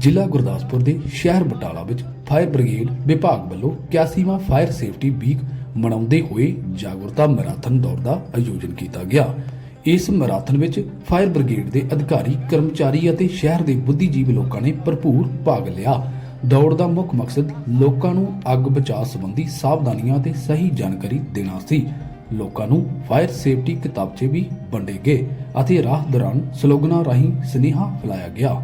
ਜ਼ਿਲ੍ਹਾ ਗੁਰਦਾਸਪੁਰ ਦੇ ਸ਼ਹਿਰ ਬਟਾਲਾ ਵਿੱਚ ਫਾਇਰ ਬ੍ਰਿਗੇਡ ਵਿਭਾਗ ਵੱਲੋਂ 81ਵਾਂ ਫਾਇਰ ਸੇਫਟੀ ਵੀਕ ਮਨਾਉਂਦੇ ਹੋਏ ਜਾਗਰੂਕਤਾ ਮੈਰਾਥਨ ਦੌੜ ਦਾ ਆਯੋਜਨ ਕੀਤਾ ਗਿਆ। ਇਸ ਮੈਰਾਥਨ ਵਿੱਚ ਫਾਇਰ ਬ੍ਰਿਗੇਡ ਦੇ ਅਧਿਕਾਰੀ, ਕਰਮਚਾਰੀ ਅਤੇ ਸ਼ਹਿਰ ਦੇ ਬੁੱਧੀਜੀਵੀ ਲੋਕਾਂ ਨੇ ਭਰਪੂਰ ਭਾਗ ਲਿਆ। ਦੌੜ ਦਾ ਮੁੱਖ ਮਕਸਦ ਲੋਕਾਂ ਨੂੰ ਅੱਗ ਬਚਾਅ ਸੰਬੰਧੀ ਸਾਵਧਾਨੀਆਂ ਅਤੇ ਸਹੀ ਜਾਣਕਾਰੀ ਦੇਣਾ ਸੀ। ਲੋਕਾਂ ਨੂੰ ਫਾਇਰ ਸੇਫਟੀ ਕਿਤਾਬਚੇ ਵੀ ਵੰਡੇ ਗਏ ਅਤੇ ਰਾਹ ਦੌਰਾਨ ਸਲੋਗਨਾਂ ਰਾਹੀਂ ਸੁਨੇਹਾ ਫੈਲਾਇਆ ਗਿਆ।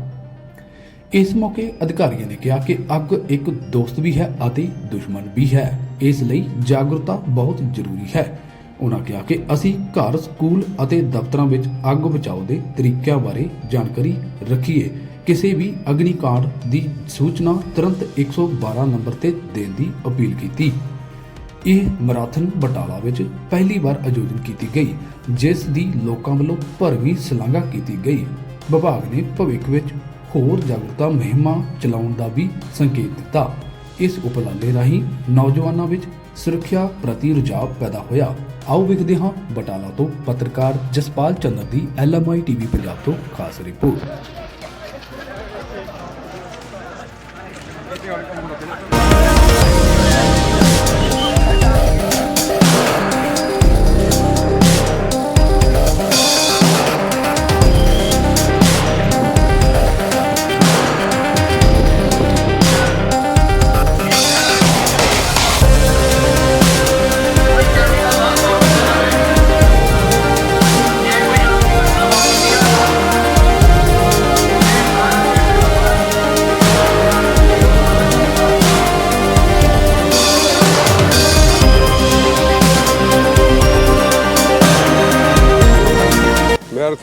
ਇਸ ਮੌਕੇ ਅਧਿਕਾਰੀਆਂ ਨੇ ਕਿਹਾ ਕਿ ਅੱਗ ਇੱਕ ਦੋਸਤ ਵੀ ਹੈ ਅਤੇ ਦੁਸ਼ਮਣ ਵੀ ਹੈ। ਇਸ ਲਈ ਜਾਗਰੂਕਤਾ ਬਹੁਤ ਜ਼ਰੂਰੀ ਹੈ। ਉਹਨਾਂ ਕਿਹਾ ਕਿ ਅਸੀਂ ਘਰ, ਸਕੂਲ ਅਤੇ ਦਫ਼ਤਰਾਂ ਵਿੱਚ ਅੱਗ ਬਚਾਓ ਦੇ ਤਰੀਕਿਆਂ ਬਾਰੇ ਜਾਣਕਾਰੀ ਰੱਖੀਏ। ਕਿਸੇ ਵੀ ਅਗਨੀਕਾਂਡ ਦੀ ਸੂਚਨਾ ਤੁਰੰਤ 112 ਨੰਬਰ ਤੇ ਦੇਣ ਦੀ ਅਪੀਲ ਕੀਤੀ। ਇਹ ਮੈਰਾਥਨ ਬਟਾਲਾ ਵਿੱਚ ਪਹਿਲੀ ਵਾਰ ਆਯੋਜਨ ਕੀਤੀ ਗਈ, ਜਿਸ ਦੀ ਲੋਕਾਂ ਵੱਲੋਂ ਭਰਵੀਂ ਸ਼ਲਾਘਾ ਕੀਤੀ ਗਈ। ਵਿਭਾਗ ਨੇ ਭਵਿੱਖ ਵਿੱਚ ਹੋਰ ਜਾਗਰੂਕਤਾ ਮੁਹਿੰਮਾਂ ਚਲਾਉਣ ਦਾ ਵੀ ਸੰਕੇਤ ਦਿੱਤਾ। ਇਸ ਉਪਰਾਲੇ ਰਾਹੀਂ ਨੌਜਵਾਨਾਂ ਵਿੱਚ ਸੁਰੱਖਿਆ ਪ੍ਰਤੀ ਰੁਝਾਨ ਪੈਦਾ ਹੋਇਆ। ਆਓ ਵੇਖਦੇ ਹਾਂ ਬਟਾਲਾ ਤੋਂ ਪੱਤਰਕਾਰ ਜਸਪਾਲ ਚੰਦਰ ਦੀ ਐਲਐਮਆਈ ਟੀਵੀ ਪੰਜਾਬ ਤੋਂ ਖਾਸ ਰਿਪੋਰਟ।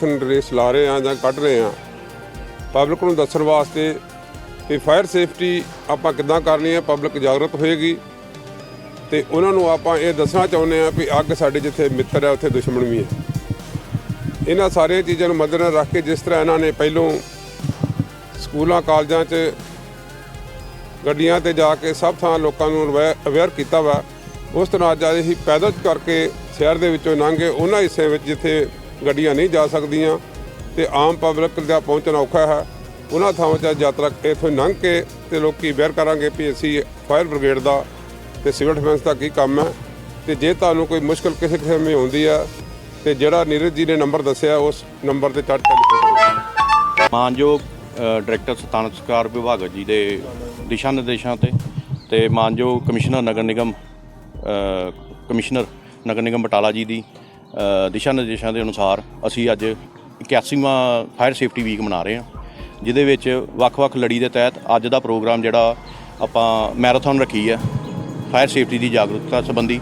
ਮੈਰਾਥਨ ਰੇਸ ਲਾ ਰਹੇ ਆ ਜਾਂ ਕੱਢ ਰਹੇ ਆ ਪਬਲਿਕ ਨੂੰ ਦੱਸਣ ਵਾਸਤੇ ਕਿ ਫਾਇਰ ਸੇਫਟੀ ਆਪਾਂ ਕਿੱਦਾਂ ਕਰਨੀ ਹੈ ਪਬਲਿਕ ਜਾਗਰੂਕ ਹੋਏਗੀ ਤੇ ਉਹਨਾਂ ਨੂੰ ਆਪਾਂ ਇਹ ਦੱਸਣਾ ਚਾਹੁੰਦੇ ਆ ਵੀ ਅੱਗ ਸਾਡੇ ਜਿੱਥੇ ਮਿੱਤਰ ਹੈ, ਉੱਥੇ ਦੁਸ਼ਮਣ ਵੀ ਹੈ। ਇਹਨਾਂ ਸਾਰੀਆਂ ਚੀਜ਼ਾਂ ਨੂੰ ਮੱਦੇਨਜ਼ਰ ਰੱਖ ਕੇ ਜਿਸ ਤਰ੍ਹਾਂ ਇਹਨਾਂ ਨੇ ਪਹਿਲੋਂ ਸਕੂਲਾਂ, ਕਾਲਜਾਂ 'ਚ ਗੱਡੀਆਂ ਤੇ ਜਾ ਕੇ ਸਭ ਥਾਂ ਲੋਕਾਂ ਨੂੰ ਅਵੇਅਰ ਕੀਤਾ ਵਾ, ਉਸ ਤਰ੍ਹਾਂ ਅੱਜ ਅਸੀਂ ਪੈਦਲ ਕਰਕੇ ਸ਼ਹਿਰ ਦੇ ਵਿੱਚੋਂ ਲੰਘੇ ਉਹਨਾਂ ਹਿੱਸੇ ਵਿੱਚ ਜਿੱਥੇ ਗੱਡੀਆਂ ਨਹੀਂ ਜਾ ਸਕਦੀਆਂ ਤੇ ਆਮ ਪਬਲਿਕ ਦਾ ਪਹੁੰਚਣਾ ਔਖਾ ਹੈ। ਉਹਨਾਂ ਥਾਵਾਂ 'ਚ ਯਾਤਰਾ ਇੱਥੋਂ ਲੰਘ ਕੇ ਤੇ ਲੋਕੀ ਅਵੇਅਰ ਕਰਾਂਗੇ ਵੀ ਅਸੀਂ ਫਾਇਰ ਬ੍ਰਿਗੇਡ ਦਾ ਤੇ ਸਿਵਲ ਡਿਫੈਂਸ ਦਾ ਕੀ ਕੰਮ ਹੈ। ਤੇ ਜੇ ਤੁਹਾਨੂੰ ਕੋਈ ਮੁਸ਼ਕਲ ਕਿਸੇ ਕਿਸੇ ਵਿੱਚ ਆਉਂਦੀ ਆ ਤੇ ਜਿਹੜਾ ਨੀਰਜ ਜੀ ਨੇ ਨੰਬਰ ਦੱਸਿਆ ਉਸ ਨੰਬਰ ਤੇ ਚੜ੍ਹ ਟੈਲੀਫੋਨ ਮਾਨਯੋਗ ਡਾਇਰੈਕਟਰ ਸਥਾਨਕ ਸਰਕਾਰ ਵਿਭਾਗ ਜੀ ਦੇ ਦਿਸ਼ਾ ਨਿਰਦੇਸ਼ਾਂ ਤੇ ਤੇ ਮਾਨਯੋਗ ਕਮਿਸ਼ਨਰ ਨਗਰ ਨਿਗਮ ਕਮਿਸ਼ਨਰ ਨਗਰ ਨਿਗਮ ਬਟਾਲਾ ਜੀ ਦੀ ਦਿਸ਼ਾ ਨਿਰਦੇਸ਼ਾਂ ਦੇ ਅਨੁਸਾਰ ਅਸੀਂ ਅੱਜ 81ਵਾਂ ਫਾਇਰ ਸੇਫਟੀ ਵੀਕ ਮਨਾ ਰਹੇ ਹਾਂ, ਜਿਹਦੇ ਵਿੱਚ ਵੱਖ-ਵੱਖ ਲੜੀ ਦੇ ਤਹਿਤ ਅੱਜ ਦਾ ਪ੍ਰੋਗਰਾਮ ਜਿਹੜਾ ਆਪਾਂ ਮੈਰਾਥਨ ਰੱਖੀ ਹੈ, ਫਾਇਰ ਸੇਫਟੀ ਦੀ ਜਾਗਰੂਕਤਾ ਸੰਬੰਧੀ,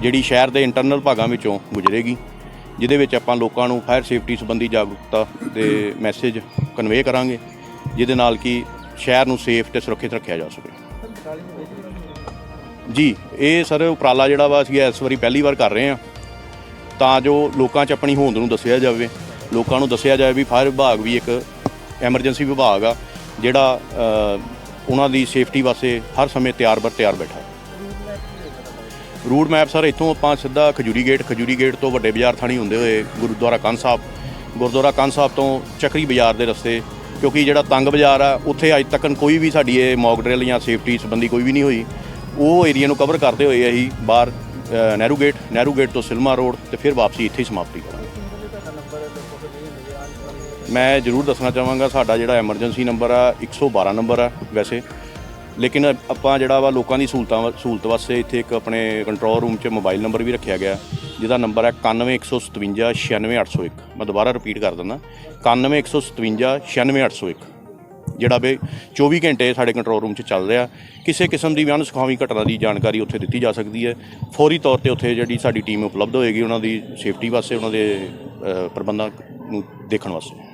ਜਿਹੜੀ ਸ਼ਹਿਰ ਦੇ ਇੰਟਰਨਲ ਭਾਗਾਂ ਵਿੱਚੋਂ ਗੁਜ਼ਰੇਗੀ, ਜਿਹਦੇ ਵਿੱਚ ਆਪਾਂ ਲੋਕਾਂ ਨੂੰ ਫਾਇਰ ਸੇਫਟੀ ਸੰਬੰਧੀ ਜਾਗਰੂਕਤਾ ਦੇ ਮੈਸੇਜ ਕਨਵੇ ਕਰਾਂਗੇ, ਜਿਹਦੇ ਨਾਲ ਕਿ ਸ਼ਹਿਰ ਨੂੰ ਸੇਫ ਤੇ ਸੁਰੱਖਿਅਤ ਰੱਖਿਆ ਜਾ ਸਕੇ। ਜੀ, ਇਹ ਸਰ ਉਪਰਾਲਾ ਜਿਹੜਾ ਵਾ ਅਸੀਂ ਇਸ ਵਾਰੀ ਪਹਿਲੀ ਵਾਰ ਕਰ ਰਹੇ ਹਾਂ। ਤਾਂ ਜੋ ਲੋਕਾਂ 'ਚ ਆਪਣੀ ਹੋਂਦ ਨੂੰ ਦੱਸਿਆ ਜਾਵੇ, ਲੋਕਾਂ ਨੂੰ ਦੱਸਿਆ ਜਾਵੇ ਵੀ ਫਾਇਰ ਵਿਭਾਗ ਵੀ ਇੱਕ ਐਮਰਜੈਂਸੀ ਵਿਭਾਗ ਆ, ਜਿਹੜਾ ਉਹਨਾਂ ਦੀ ਸੇਫਟੀ ਵਾਸਤੇ ਹਰ ਸਮੇਂ ਤਿਆਰ ਬਰ ਤਿਆਰ ਬੈਠਾ। ਰੂਟ ਮੈਪ ਸਰ, ਇੱਥੋਂ ਆਪਾਂ ਸਿੱਧਾ ਖਜੂਰੀ ਗੇਟ ਖਜੂਰੀ ਗੇਟ ਤੋਂ ਵੱਡੇ ਬਾਜ਼ਾਰ ਥਾਣੀ ਹੁੰਦੇ ਹੋਏ ਗੁਰਦੁਆਰਾ ਕੰਨ ਸਾਹਿਬ, ਗੁਰਦੁਆਰਾ ਕੰਨ ਸਾਹਿਬ ਤੋਂ ਚੱਕਰੀ ਬਾਜ਼ਾਰ ਦੇ ਰਸਤੇ, ਕਿਉਂਕਿ ਜਿਹੜਾ ਤੰਗ ਬਾਜ਼ਾਰ ਆ, ਉੱਥੇ ਅੱਜ ਤੱਕ ਕੋਈ ਵੀ ਸਾਡੀ ਇਹ ਮੌਕ ਡਰਿਲ ਜਾਂ ਸੇਫਟੀ ਸੰਬੰਧੀ ਕੋਈ ਵੀ ਨਹੀਂ ਹੋਈ। ਉਹ ਏਰੀਆ ਨੂੰ ਕਵਰ ਕਰਦੇ ਹੋਏ ਅਸੀਂ ਬਾਹਰ ਨਹਿਰੂ ਗੇਟ ਨਹਿਰੂ ਗੇਟ ਤੋਂ ਸਿਲਮਾ ਰੋਡ ਤੇ ਫਿਰ ਵਾਪਸੀ ਇੱਥੇ ਹੀ ਸਮਾਪਤੀ ਕਰਾਂਗੇ। ਮੈਂ ਜ਼ਰੂਰ ਦੱਸਣਾ ਚਾਹਾਂਗਾ, ਸਾਡਾ ਜਿਹੜਾ ਐਮਰਜੈਂਸੀ ਨੰਬਰ ਆ 112 ਨੰਬਰ ਆ ਵੈਸੇ। ਲੇਕਿਨ ਆਪਾਂ ਜਿਹੜਾ ਵਾ ਲੋਕਾਂ ਦੀ ਸਹੂਲਤਾਂ ਵਾ- ਸਹੂਲਤ ਵਾਸਤੇ ਇੱਥੇ ਇੱਕ ਆਪਣੇ ਕੰਟਰੋਲ ਰੂਮ 'ਚ ਮੋਬਾਈਲ ਨੰਬਰ ਵੀ ਰੱਖਿਆ ਗਿਆ। ਜਿਹਦਾ ਨੰਬਰ ਹੈ 9115 96801 ਮੈਂ ਦੁਬਾਰਾ ਰਿਪੀਟ ਕਰ ਦਿੰਦਾ। 9115 96801 ਜਿਹੜਾ ਵੀ 24 ਘੰਟੇ ਸਾਡੇ ਕੰਟਰੋਲ ਰੂਮ 'ਚ ਚੱਲ ਰਿਹਾ। ਕਿਸੇ ਕਿਸਮ ਦੀ ਵੀ ਅਣਸੁਖਾਵੀ ਘਟਨਾ ਦੀ ਜਾਣਕਾਰੀ ਉੱਥੇ ਦਿੱਤੀ ਜਾ ਸਕਦੀ ਹੈ। ਫੌਰੀ ਤੌਰ ਤੇ ਉੱਥੇ ਜਿਹੜੀ ਸਾਡੀ ਟੀਮ ਉਪਲਬਧ ਹੋਏਗੀ, ਉਹਨਾਂ ਦੀ ਸੇਫਟੀ ਵਾਸਤੇ, ਉਹਨਾਂ ਦੇ ਪ੍ਰਬੰਧਾਂ ਨੂੰ ਦੇਖਣ ਵਾਸਤੇ।